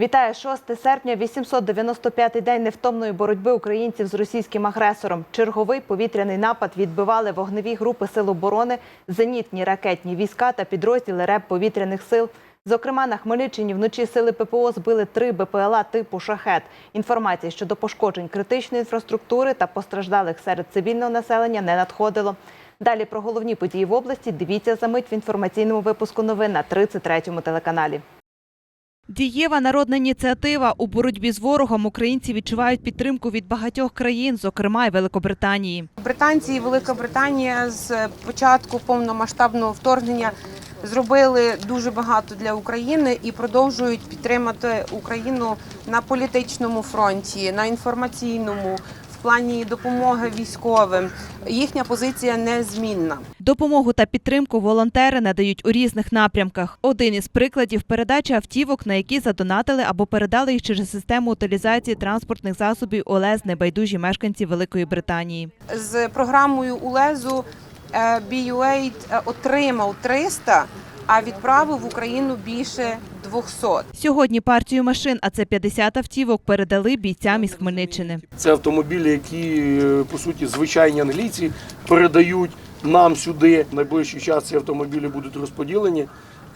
Вітає 6 серпня, 895-й день невтомної боротьби українців з російським агресором. Черговий повітряний напад відбивали вогневі групи сил оборони, зенітні ракетні війська та підрозділи РЕБ повітряних сил. Зокрема, на Хмельниччині вночі сили ППО збили три БПЛА типу «Шахет». Інформації щодо пошкоджень критичної інфраструктури та постраждалих серед цивільного населення не надходило. Далі про головні події в області дивіться за мить в інформаційному випуску новин на 33-му телеканалі. Дієва народна ініціатива у боротьбі з ворогом українці відчувають підтримку від багатьох країн, зокрема й Великобританії. Британці і Велика Британія з початку повномасштабного вторгнення зробили дуже багато для України і продовжують підтримати Україну на політичному фронті, на інформаційному, плані допомоги військовим. Їхня позиція незмінна. Допомогу та підтримку волонтери надають у різних напрямках. Один із прикладів передача автівок, на які задонатили або передали їх через систему утилізації транспортних засобів ОЛЕЗ небайдужі мешканці Великої Британії. З програмою УЛЕЗу е, BUAID е, отримав 300, а відправив в Україну більше 200. Сьогодні партію машин, а це 50 автівок, передали бійцям із Хмельниччини. Це автомобілі, які е, по суті звичайні англійці передають нам сюди. В найближчий час ці автомобілі будуть розподілені.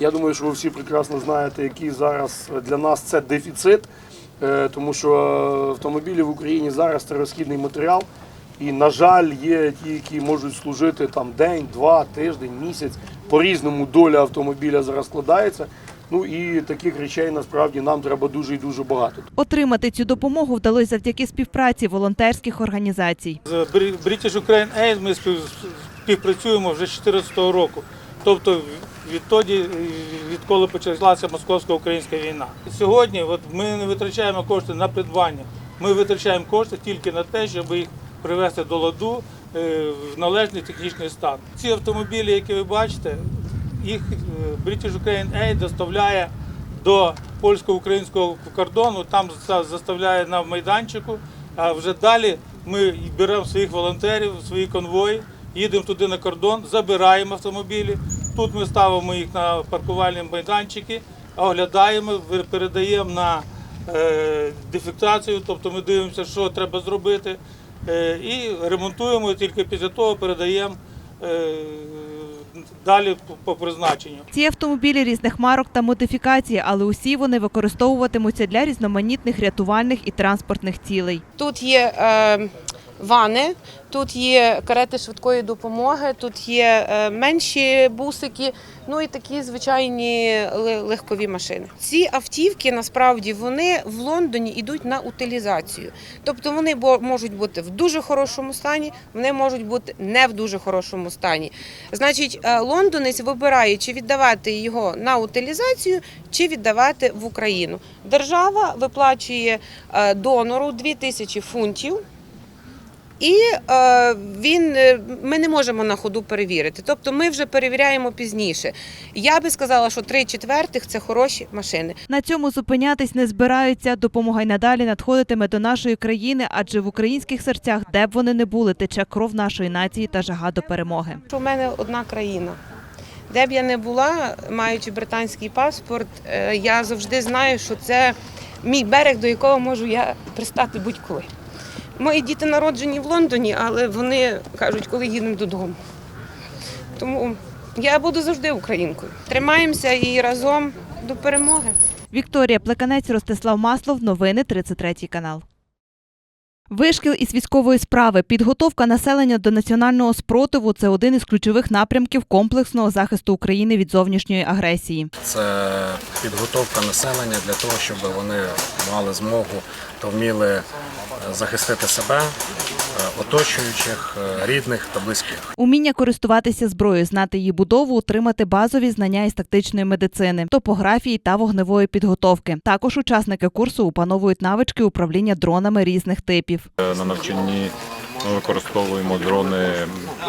Я думаю, що ви всі прекрасно знаєте, який зараз для нас це дефіцит, е, тому що автомобілі в Україні зараз це розхідний матеріал. І, на жаль, є ті, які можуть служити там день, два, тиждень, місяць. По-різному доля автомобіля зараз складається. Ну і таких речей насправді нам треба дуже і дуже багато. Отримати цю допомогу вдалося завдяки співпраці волонтерських організацій. З Bri- British Ukraine Aid ми спів- співпрацюємо вже з 2014 року. Тобто відтоді, відколи почалася московсько-українська війна. Сьогодні от ми не витрачаємо кошти на придбання. Ми витрачаємо кошти тільки на те, щоб їх привести до ладу е, в належний технічний стан. Ці автомобілі, які ви бачите, їх е, British Ukraine Aid доставляє до польсько-українського кордону, там заставляє на майданчику. А вже далі ми беремо своїх волонтерів, свої конвої, їдемо туди на кордон, забираємо автомобілі. Тут ми ставимо їх на паркувальні майданчики, оглядаємо, передаємо на е, дефектацію, тобто ми дивимося, що треба зробити, е, і ремонтуємо, тільки після того передаємо далі по- по призначенню. Ці автомобілі різних марок та модифікацій, але усі вони використовуватимуться для різноманітних рятувальних і транспортних цілей. Тут є е, вани, тут є карети швидкої допомоги, тут є е, менші бусики, ну і такі звичайні легкові машини. Ці автівки насправді вони в Лондоні йдуть на утилізацію. Тобто вони можуть бути в дуже хорошому стані, вони можуть бути не в дуже хорошому стані. Значить, е, лондонець вибирає, чи віддавати його на утилізацію, чи віддавати в Україну. Держава виплачує е, донору 2000 фунтів. І е, він е, ми не можемо на ходу перевірити. Тобто ми вже перевіряємо пізніше. Я би сказала, що три четвертих це хороші машини. На цьому зупинятись не збираються. Допомога й надалі надходитиме до нашої країни, адже в українських серцях, де б вони не були, тече кров нашої нації та жага до перемоги. У мене одна країна. Де б я не була, маючи британський паспорт, е, я завжди знаю, що це мій берег, до якого можу я пристати будь-коли. Мої діти народжені в Лондоні, але вони кажуть, коли їдемо додому. Тому я буду завжди українкою. Тримаємося і разом до перемоги. Вікторія Плеканець, Ростислав Маслов. Новини 33 канал. Вишкіл із військової справи. Підготовка населення до національного спротиву це один із ключових напрямків комплексного захисту України від зовнішньої агресії. Це підготовка населення для того, щоб вони мали змогу та вміли е, захистити себе, е, оточуючих, е, рідних та близьких. Уміння користуватися зброєю, знати її будову, отримати базові знання із тактичної медицини, топографії та вогневої підготовки. Також учасники курсу опановують навички управління дронами різних типів. На навчанні ми використовуємо дрони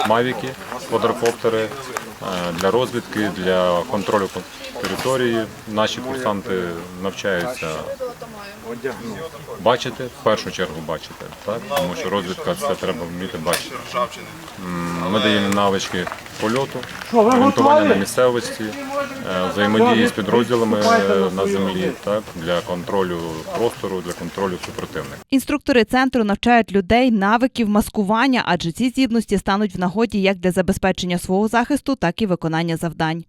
Мавіки, квадрокоптери е, для розвідки, для контролю території. Наші курсанти навчаються бачити, в першу чергу бачити, так? тому що розвідка це треба вміти бачити. Ми даємо навички польоту, орієнтування на місцевості, е, взаємодії з підрозділами е, на землі, так, для контролю простору, для контролю супротивника. Інструктори центру навчають людей навиків маскування, адже ці здібності стануть в нагоді як для забезпечення свого захисту, так і виконання завдань.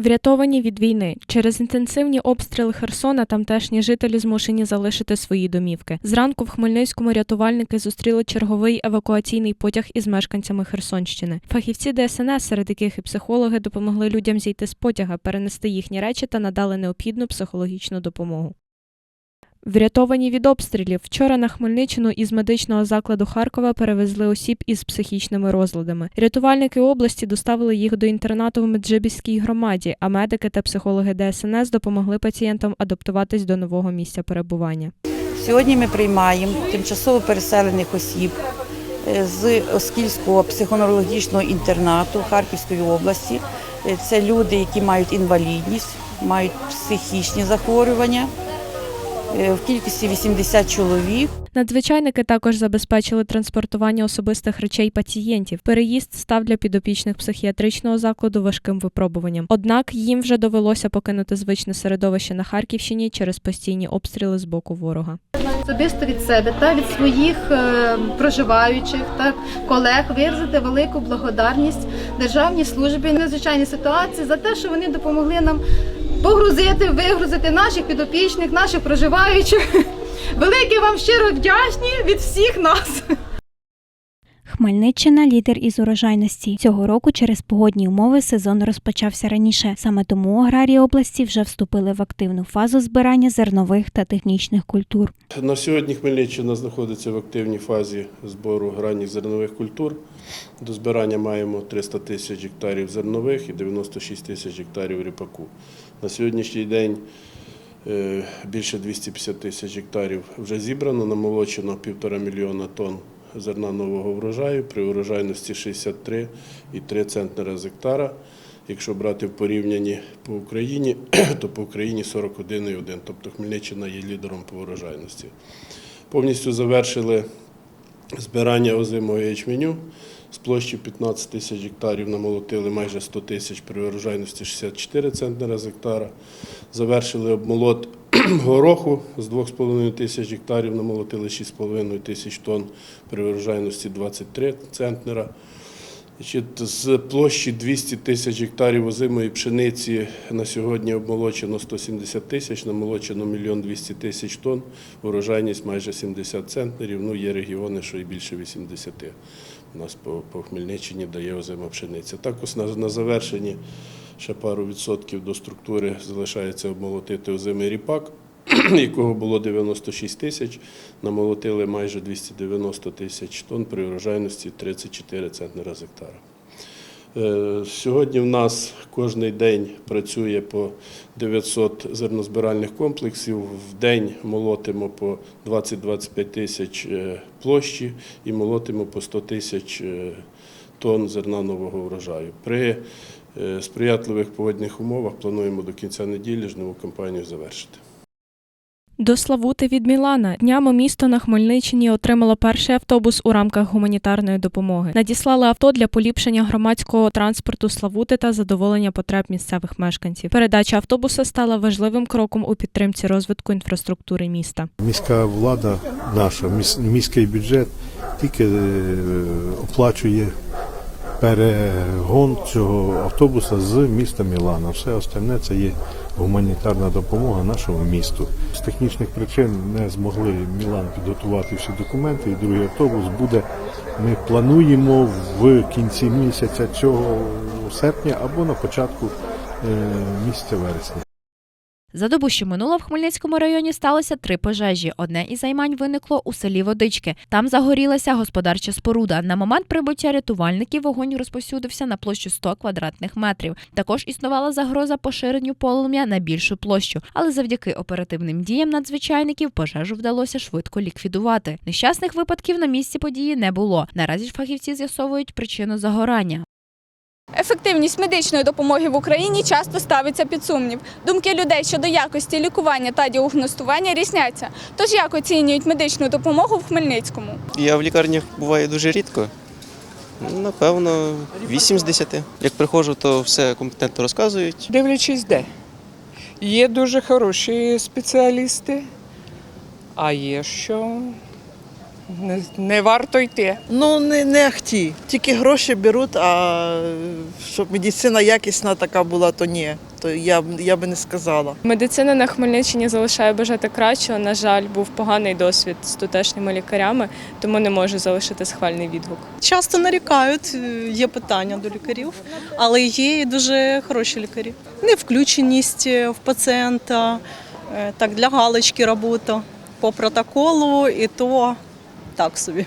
Врятовані від війни через інтенсивні обстріли Херсона тамтешні жителі змушені залишити свої домівки. Зранку в Хмельницькому рятувальники зустріли черговий евакуаційний потяг із мешканцями Херсонщини. Фахівці ДСНС, серед яких і психологи, допомогли людям зійти з потяга, перенести їхні речі та надали необхідну психологічну допомогу. Врятовані від обстрілів. Вчора на Хмельниччину із медичного закладу Харкова перевезли осіб із психічними розладами. Рятувальники області доставили їх до інтернату в Меджибіській громаді, а медики та психологи ДСНС допомогли пацієнтам адаптуватись до нового місця перебування. Сьогодні ми приймаємо тимчасово переселених осіб е, з Оскільського психоневрологічного інтернату Харківської області. Е, Це люди, які мають інвалідність, мають психічні захворювання. Е, В кількості 80 чоловік. Надзвичайники також забезпечили транспортування особистих речей пацієнтів. Переїзд став для підопічних психіатричного закладу важким випробуванням. Однак їм вже довелося покинути звичне середовище на Харківщині через постійні обстріли з боку ворога. особисто від себе та від своїх е, проживаючих та колег виразити велику благодарність державній службі надзвичайній ситуації за те, що вони допомогли нам погрузити, вигрузити наших підопічних, наших проживаючих. Велике вам щиро вдячні від всіх нас. Хмельниччина лідер із урожайності. Цього року через погодні умови сезон розпочався раніше. Саме тому аграрії області вже вступили в активну фазу збирання зернових та технічних культур. На сьогодні Хмельниччина знаходиться в активній фазі збору ранніх зернових культур. До збирання маємо 300 тисяч гектарів зернових і 96 тисяч гектарів ріпаку. На сьогоднішній день е, більше 250 тисяч гектарів вже зібрано, намолочено півтора мільйона тонн зерна нового врожаю при урожайності 63,3 центнера з гектара. Якщо брати в порівнянні по Україні, то по Україні 41,1. Тобто Хмельниччина є лідером по урожайності. Повністю завершили збирання озимого ячменю. З площі 15 тисяч гектарів намолотили майже 100 тисяч при урожайності 64 центнера з гектара. Завершили обмолот гороху з 2,5 тисяч гектарів намолотили 6,5 тисяч тонн при урожайності 23 центнера. З площі 200 тисяч гектарів озимої пшениці на сьогодні обмолочено 170 тисяч, намолочено 1 мільйон 200 тисяч тонн, урожайність майже 70 центнерів. Ну, є регіони, що і більше 80. У нас по, по Хмельниччині дає озима пшениця. Також на, на завершенні ще пару відсотків до структури залишається обмолотити озимий ріпак, якого було 96 тисяч, намолотили майже 290 тисяч тонн при урожайності 34 центнера з гектара. Е, Сьогодні в нас кожен день працює по 900 зернозбиральних комплексів. В день молотимо по 20-25 тисяч е, площі і молотимо по 100 тисяч е, тонн зерна нового врожаю. При сприятливих погодних умовах плануємо до кінця неділі жниву кампанію завершити. До Славути від Мілана днями місто на Хмельниччині отримало перший автобус у рамках гуманітарної допомоги. Надіслали авто для поліпшення громадського транспорту Славути та задоволення потреб місцевих мешканців. Передача автобуса стала важливим кроком у підтримці розвитку інфраструктури міста. Міська влада наша, міський бюджет тільки е, оплачує перегон цього автобуса з міста Мілана. Все остальне це є гуманітарна допомога нашому місту. З технічних причин не змогли Мілан підготувати всі документи, і другий автобус буде. Ми плануємо в кінці місяця цього серпня або на початку е, місяця вересня. За добу, що минуло в Хмельницькому районі, сталося три пожежі. Одне із займань виникло у селі Водички. Там загорілася господарча споруда. На момент прибуття рятувальників вогонь розповсюдився на площу 100 квадратних метрів. Також існувала загроза поширенню полум'я на більшу площу, але завдяки оперативним діям надзвичайників пожежу вдалося швидко ліквідувати. Нещасних випадків на місці події не було. Наразі ж фахівці з'ясовують причину загорання. Ефективність медичної допомоги в Україні часто ставиться під сумнів. Думки людей щодо якості лікування та діагностування різняться. Тож як оцінюють медичну допомогу в Хмельницькому? Я в лікарнях буваю дуже рідко. Напевно, 8 з 10. Як приходжу, то все компетентно розказують. Дивлячись де. Є дуже хороші спеціалісти, а є що не, не варто йти. Ну, не, не ахті. Тільки гроші беруть, а щоб медицина якісна така була, то ні. То я, я би не сказала. Медицина на Хмельниччині залишає бажати кращого. На жаль, був поганий досвід з тутешніми лікарями, тому не можу залишити схвальний відгук. Часто нарікають, е, є питання до лікарів, але є і дуже хороші лікарі. Невключеність в пацієнта, е, так для галочки робота по протоколу, і то так собі.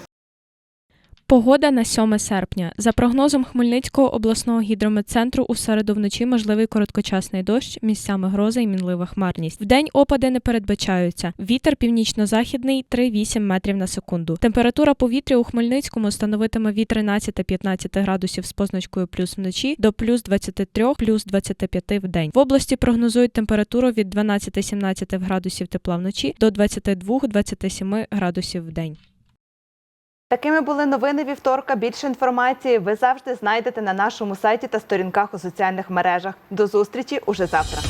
Погода на 7 серпня. За прогнозом Хмельницького обласного гідрометцентру, у середу вночі можливий короткочасний дощ, місцями гроза і мінлива хмарність. Вдень опади не передбачаються. Вітер північно-західний 3-8 метрів на секунду. Температура повітря у Хмельницькому становитиме від 13-15 градусів з позначкою плюс вночі до плюс 23, плюс 25 в день. В області прогнозують температуру від 12-17 градусів тепла вночі до 22-27 градусів в день. Такими були новини вівторка. Більше інформації ви завжди знайдете на нашому сайті та сторінках у соціальних мережах. До зустрічі уже завтра.